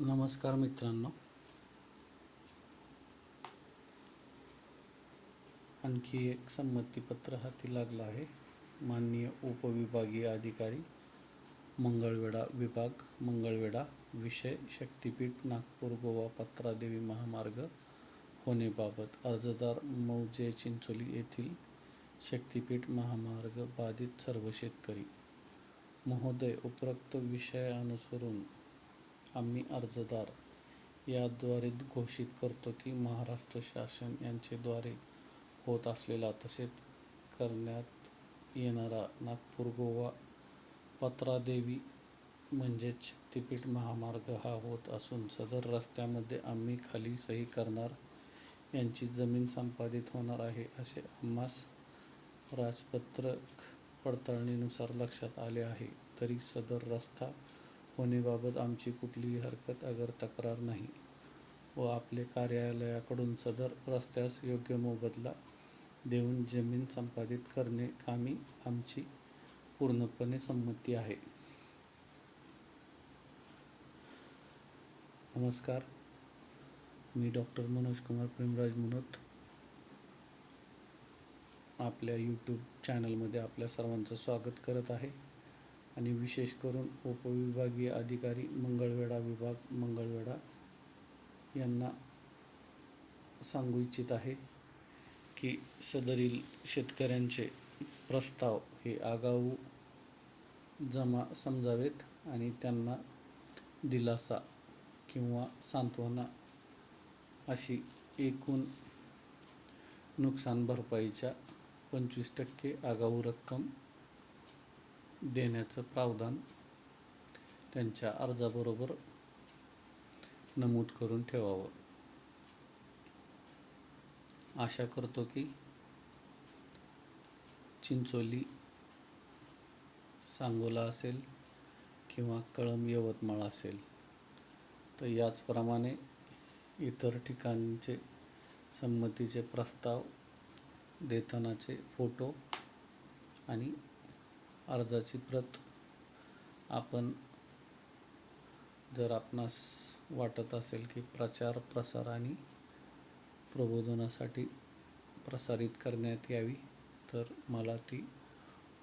नमस्कार मित्रांनो. आणखी एक संमतीपत्र हाती लागलं आहे. माननीय उपविभागीय अधिकारी मंगळवेढा विभाग मंगळवेढा विषय शक्तिपीठ नागपूर गोवा पत्रादेवी महामार्ग होण्याबाबत अर्जदार मौजे चिंचोली येथील शक्तिपीठ महामार्ग बाधित सर्व शेतकरी. महोदय उपरोक्त विषयानुसरून आम्ही अर्जदार. याद्वारे घोषित करतो की महाराष्ट्र शासन यांचेद्वारे होत असलेला तसेच करण्यात येणारा नागपूर गोवा पत्रादेवी म्हणजेच शक्तिपीठ महामार्ग हा होत असून सदर रस्त्यामध्ये आम्ही खाली सही करणार यांची जमीन संपादित होणार आहे असे आम्हास राजपत्रक पडताळणीनुसार लक्षात आले आहे. तरी सदर रस्ता होणेबाबत आमची कुठलीही हरकत अगर तक्रार नाही व आपले कार्यालयाकडून सदर रस्त्यास योग्य मोबदला देऊन जमीन संपादित करणे कामी आमची पूर्णपणे संमती आहे. नमस्कार. मी डॉक्टर मनोज कुमार प्रेमराज मनोत. आपल्या यूट्यूब चॅनलमध्ये आपल्या सर्वांचं स्वागत करत आहे. आणि विशेष करून उपविभागीय अधिकारी मंगळवेढा विभाग मंगळवेढा यांना सांगू इच्छित आहे की सदरील शेतकऱ्यांचे प्रस्ताव हे आगाऊ जमा समजावेत आणि त्यांना दिलासा किंवा सांत्वना अशी एकूण नुकसान भरपाईच्या पंचवीस टक्के आगाऊ रक्कम देण्याचं प्रावधान त्यांच्या अर्जाबरोबर नमूद करून ठेवावं. आशा करतो की चिंचोली सांगोला असेल किंवा कळंब यवतमाळ असेल तर याचप्रमाणे इतर ठिकाणचे संमतीचे प्रस्ताव देतानाचे फोटो आणि अर्जाची प्रत आपण जर आपणास वाटत असेल की प्रचार प्रसार आणि प्रबोधनासाठी प्रसारित करण्यात यावी तर मला ती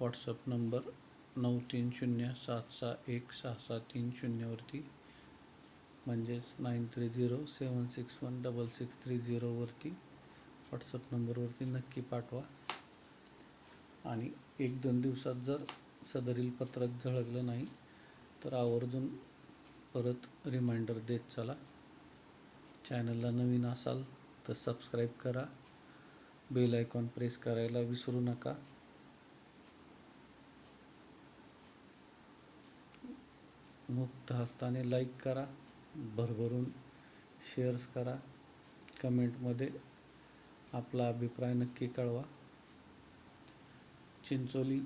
व्हॉट्सअप नंबर नऊ तीन शून्य सात सहा एक सहा सहा तीन शून्यवरती म्हणजेच nine three zero seven six one double six three झिरोवरती WhatsApp नंबरवरती नक्की पाठवा. आणि एक दोन दिवसात जर सदरील पत्रक झळकलं नाही तर आवर्जून परत रिमाइंडर देत चला. चॅनलला नवीन असाल तर सबस्क्राईब करा. बेल आयकॉन प्रेस करायला विसरू नका. मुक्त हस्ताने लाईक करा. भरभरून शेअर्स करा. कमेंटमध्ये आपला अभिप्राय नक्की कळवा. चिंचोली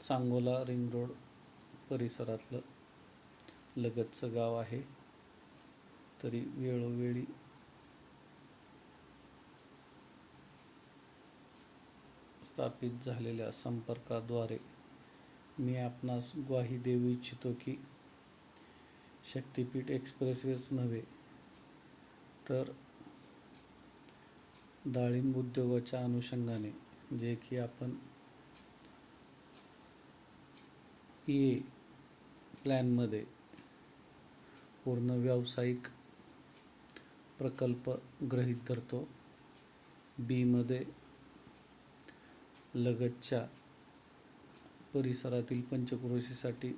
सांगोला रिंग रोड परिसरातलं लगतचं गाव आहे. तरी वेळोवेळी स्थापित झालेल्या संपर्काद्वारे मी आपणास ग्वाही देऊ इच्छितो की शक्तिपीठ एक्सप्रेसवेच नव्हे तर डाळिंब उद्योगाच्या अनुषंगाने जे की आपण e ए प्लॅनमध्ये पूर्ण व्यावसायिक प्रकल्प ग्रहीत धरतो. बीमध्ये लगतच्या परिसरातील पंचक्रोशीसाठी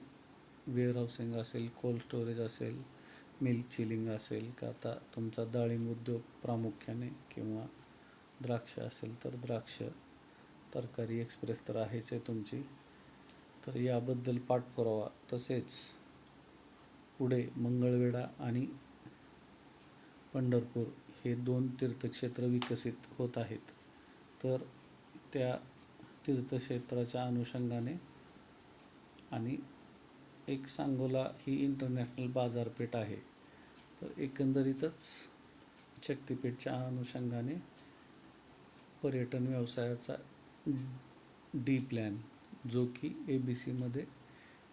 वेअरहाऊसिंग असेल कोल्ड स्टोरेज असेल मिल्क चिलिंग असेल का आता तुमचा डाळिंब उद्योग प्रामुख्याने किंवा द्राक्ष असेल तर द्राक्ष तरकारी एक्सप्रेस तर आहेच आहे तुमची. तर याबद्दल पाठपुरावा तसेच पुढे मंगळवेढा आणि पंढरपूर हे दोन तीर्थक्षेत्र विकसित होत आहेत. तर त्या तीर्थक्षेत्राच्या अनुषंगाने आणि एक सांगोला ही इंटरनॅशनल बाजारपेठ आहे. तर एकंदरीतच शक्तिपीठच्या अनुषंगाने पर्यटन व्यवसायाचा डी प्लॅन जो की ए बी सीमध्ये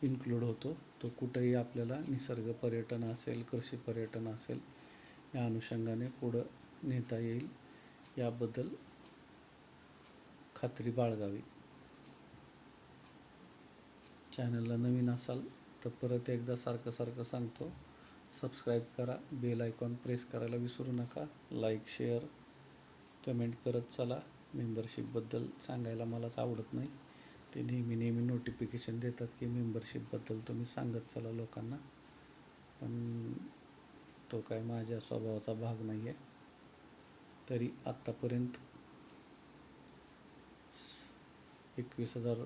इन्क्लूड होतो. तो कुठेही आपल्याला निसर्ग पर्यटन असेल कृषी पर्यटन असेल या अनुषंगाने पुढं नेता येईल. याबद्दल खात्री बाळगावी. चॅनलला नवीन असाल तर परत एकदा सारखं सारखं सांगतो. सबस्क्राईब करा बेल आयकॉन प्रेस करायला विसरू नका. लाईक शेअर कमेंट करत चला. मेंबरशिपबद्दल सांगायला मलाच आवडत नाही. ते नेहमी नेहमी नोटिफिकेशन देतात की मेंबरशिपबद्दल तुम्ही सांगत चला लोकांना. पण तो काय माझ्या स्वभावाचा भाग नाही आहे तरी आत्तापर्यंत एकवीस हजार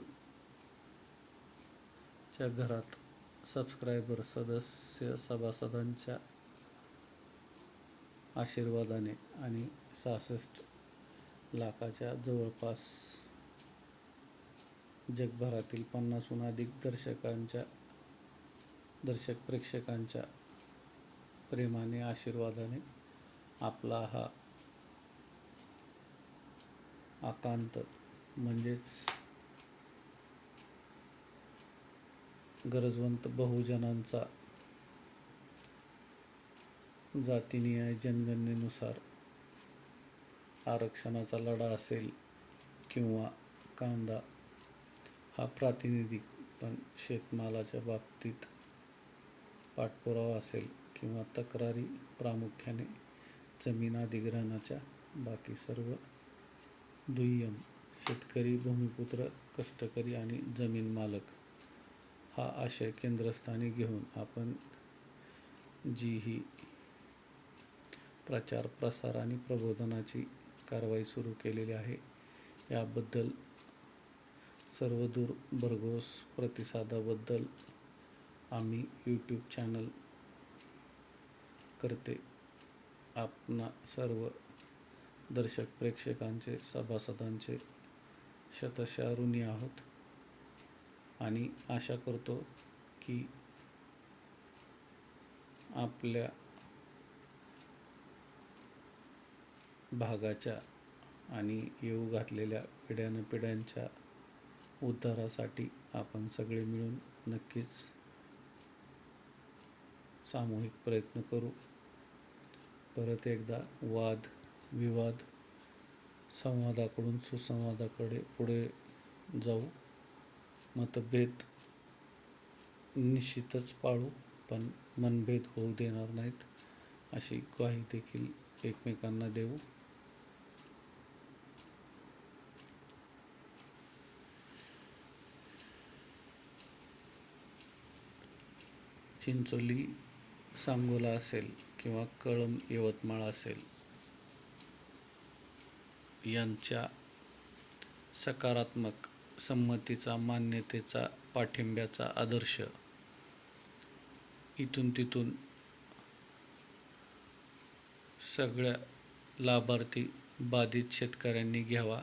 च्या घरात सबस्क्रायबर सदस्य सभासदांच्या आशीर्वादाने आणि सहासष्ट लाखाच्या जवळपास जगभरातील पन्नासहून अधिक दर्शकांच्या दर्शक प्रेक्षकांच्या प्रेमाने आशीर्वादाने आपला हा आकांत म्हणजेच गरजवंत बहुजनांचा जातीनिहाय जनगणनेनुसार आरक्षणाचा लढा असेल किंवा कांदा हा प्रातिनिधिक पण शेतमालाच्या बाबतीत पाठपुरावा असेल किंवा तक्रारी प्रामुख्याने जमीन अधिग्रहणाच्या बाकी सर्व दुय्यम शेतकरी भूमिपुत्र कष्टकरी आणि जमीन मालक हा आशय केंद्रस्थानी घेऊन आपण जी ही प्रचार प्रसार आणि प्रबोधनाची कारवाई सुरू केलेली आहे. याबद्दल सर्वदूर भरघोस प्रतिसादाबद्दल आम्ही यूट्यूब चॅनल करते. आपणा सर्व दर्शक प्रेक्षकांचे सभासदांचे शतशारुणी ऋणी आहोत. आणि आशा करतो की आपल्या भागाच्या आणि येऊ घातलेल्या पिढ्यानपिढ्यांच्या उद्धारासाठी आपण सगळे मिळून नक्कीच सामूहिक प्रयत्न करू. परत एकदा वाद विवाद संवादाकडून सुसंवादाकडे पुढे जाऊ. मतभेद निश्चितच पाळू पण मनभेद होऊ देणार नाहीत अशी ग्वाही देखील एकमेकांना देऊ. चिंचोली सांगोला असेल किंवा कळंब यवतमाळ असेल यांच्या सकारात्मक संमतीचा मान्यतेचा पाठिंब्याचा आदर्श इथून तिथून सगळ्या लाभार्थी बाधित शेतकऱ्यांनी घ्यावा.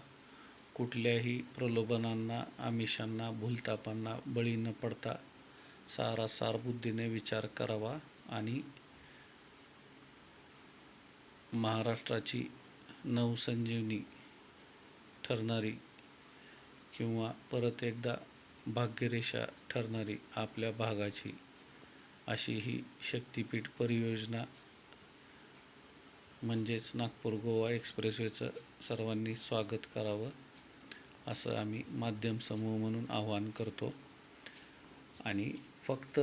कुठल्याही प्रलोभनांना आमिषांना भूलतापांना बळी न पडता सारासार बुद्धीने विचार करावा आणि महाराष्ट्राची नवसंजीवनी ठरणारी किंवा परत एकदा भाग्यरेषा ठरणारी आपल्या भागाची अशी ही शक्तिपीठ परियोजना म्हणजेच नागपूर गोवा एक्सप्रेसवेचं सर्वांनी स्वागत करावं असं आम्ही माध्यम समूह म्हणून आवाहन करतो. आणि फक्त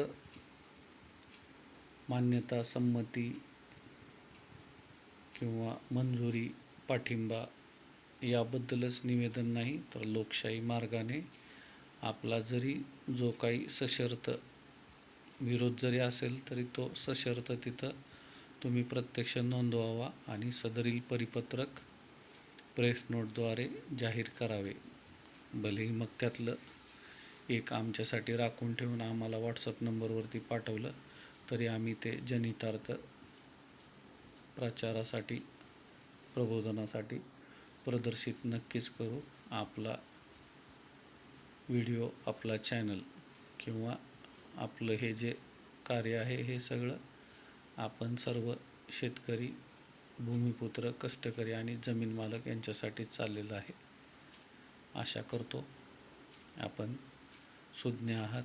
मान्यता संमती किंवा मंजुरी पाठिंबा याबद्दलच निवेदन नाही तर लोकशाही मार्गाने आपला जरी जो काही सशर्त विरोध जरी असेल तरी तो सशर्त तिथं तुम्ही प्रत्यक्ष नोंदवावा आणि सदरील परिपत्रक प्रेस नोटद्वारे जाहीर करावे. भलेही मग त्यातलं एक आमच्यासाठी राखून ठेवून आम्हाला व्हॉट्सअप नंबरवरती पाठवलं तरी आम्ही ते जनितार्थ प्रचारासाठी प्रबोधनासाठी प्रदर्शित नक्कीच करू. आपला व्हिडिओ आपला चॅनल किंवा आपलं हे जे कार्य आहे हे सगळं आपण सर्व शेतकरी भूमिपुत्र कष्टकरी आणि जमीन मालक यांच्यासाठी चाललेलं आहे. आशा करतो आपण सुज्ञ आहात.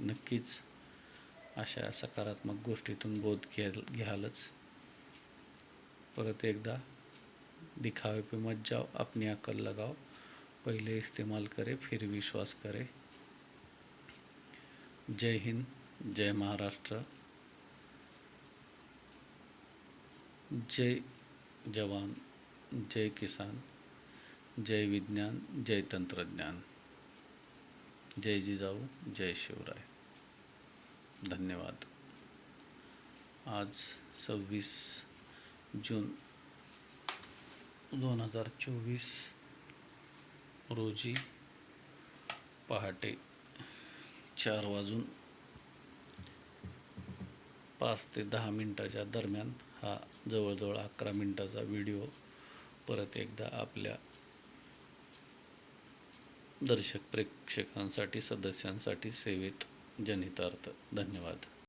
नक्कीच अशा सकारात्मक गोष्टीतून बोध घ्या घ्यालच. परत एकदा दिखावे पे मत जाओ अपनी अकल लगाओ. पहिले इस्तेमाल करे फिर विश्वास करे. जय हिंद जय महाराष्ट्र. जय जवान जय किसान जय विज्ञान जय तंत्रज्ञान. जय जिजाऊ जय शिवराय। धन्यवाद। आज सव्वीस जून दोन हजार चोवीस रोजी पहाटे चार वाजून पाच ते दहा मिनटाच्या दरम्यान हा जवळजवळ अकरा मिनटाचा व्हिडिओ परत एकदा आपल्या दर्शक प्रेक्षकांसाठी सदस्यांसाठी सेवेत जनितार्थ. धन्यवाद.